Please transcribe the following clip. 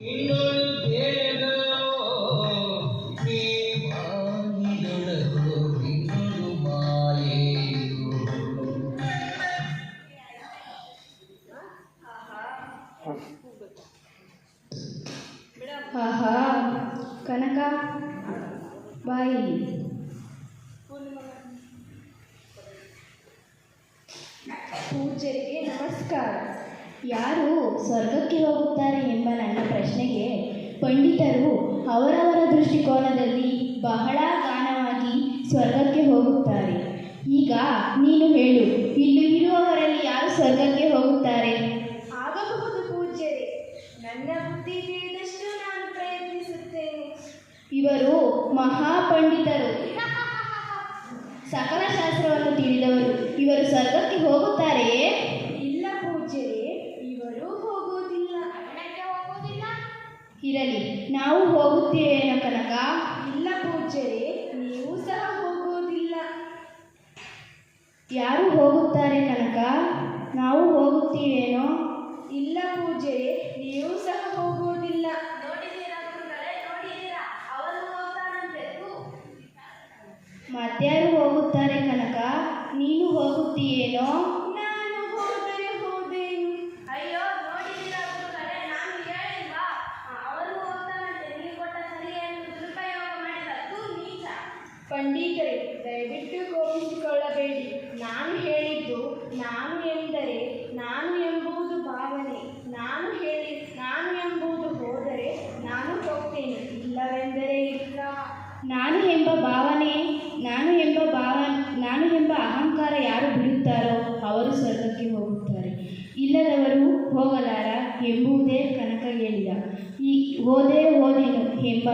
ಆಹಾ ಕನಕ ಬಾಯಿ. ಪೂಜೆಗೆ ನಮಸ್ಕಾರ. ಯಾರು ಸ್ವರ್ಗಕ್ಕೆ ಹೋಗುತ್ತಾರೆ? ಪಂಡಿತರು ಅವರವರ ದೃಷ್ಟಿಕೋನದಲ್ಲಿ ಬಹಳ ಗಾನವಾಗಿ ಸ್ವರ್ಗಕ್ಕೆ ಹೋಗುತ್ತಾರೆ. ಈಗ ನೀನು ಹೇಳು ಇಲ್ಲಿ ಇರುವವರಲ್ಲಿ ಯಾರು ಸ್ವರ್ಗಕ್ಕೆ ಹೋಗುತ್ತಾರೆ? ಆಗಬಹುದು ಪೂಜ್ಯರೇ. ನನ್ನ ಬುದ್ಧಿ ತಿಳಿದಷ್ಟು ನಾನು ಪ್ರಯತ್ನಿಸುತ್ತೇನೆ. ಇವರು ಮಹಾಪಂಡಿತರು. ಸಕಲ ಶಾಸ್ತ್ರವನ್ನು ತಿಳಿದವರು. ಇವರು ಸ್ವರ್ಗಕ್ಕೆ ಹೋಗುತ್ತಾರೆಯೇ ಇಲ್ಲ ಪೂಜ್ಯರೇ ಇವರು ಹೋಗುವುದಿಲ್ಲ ಅರಣ್ಯಕ್ಕೆ ಹೋಗುವುದಿಲ್ಲ ಇರಲಿ. ನಾವು ಹೋಗುತ್ತೇವೇನೋ ಕನಕ? ಇಲ್ಲ ಪೂಜ್ಯರೇ, ನೀವು ಸಹ ಹೋಗುವುದಿಲ್ಲ. ಯಾರು ಹೋಗುತ್ತಾರೆ ಕನಕ? ನಾವು ಹೋಗುತ್ತೀವೇನೋ? ಇಲ್ಲ ಪೂಜ್ಯರೇ, ನೀವು ಸಹ ಹೋಗುವುದಿಲ್ಲ. ಮತ್ತಾರು ಹೋಗುತ್ತಾರೆ ಕನಕ? ನೀನು ಹೋಗುತ್ತೀಯೇನೋ? ಪಂಡಿತರೇ, ದಯವಿಟ್ಟು ಕೋಪಿಸಿಕೊಳ್ಳಬೇಡಿ ನಾನು ಹೇಳಿದ್ದು ನಾನು ಎಂದರೆ ನಾನು ಎಂಬುದು ಭಾವನೆ. ನಾನು ಹೇಳಿ, ನಾನು ಎಂಬುದು ಹೋದರೆ ನಾನು ಹೋಗ್ತೇನೆ. ಇಲ್ಲವೆಂದರೆ ಇಲ್ಲ. ನಾನು ಎಂಬ ಭಾವನೆ, ನಾನು ಎಂಬ ಭಾವ, ನಾನು ಎಂಬ ಅಹಂಕಾರ ಯಾರು ಬಿಡುತ್ತಾರೋ ಅವರು ಸ್ವರ್ಗಕ್ಕೆ ಹೋಗುತ್ತಾರೆ. ಇಲ್ಲದವರು ಹೋಗಲಾರ ಎಂಬುದೇ ಕನಕ ಹೇಳಿದ ಈ ಓದೇ ಹೋದೆನು ಎಂಬ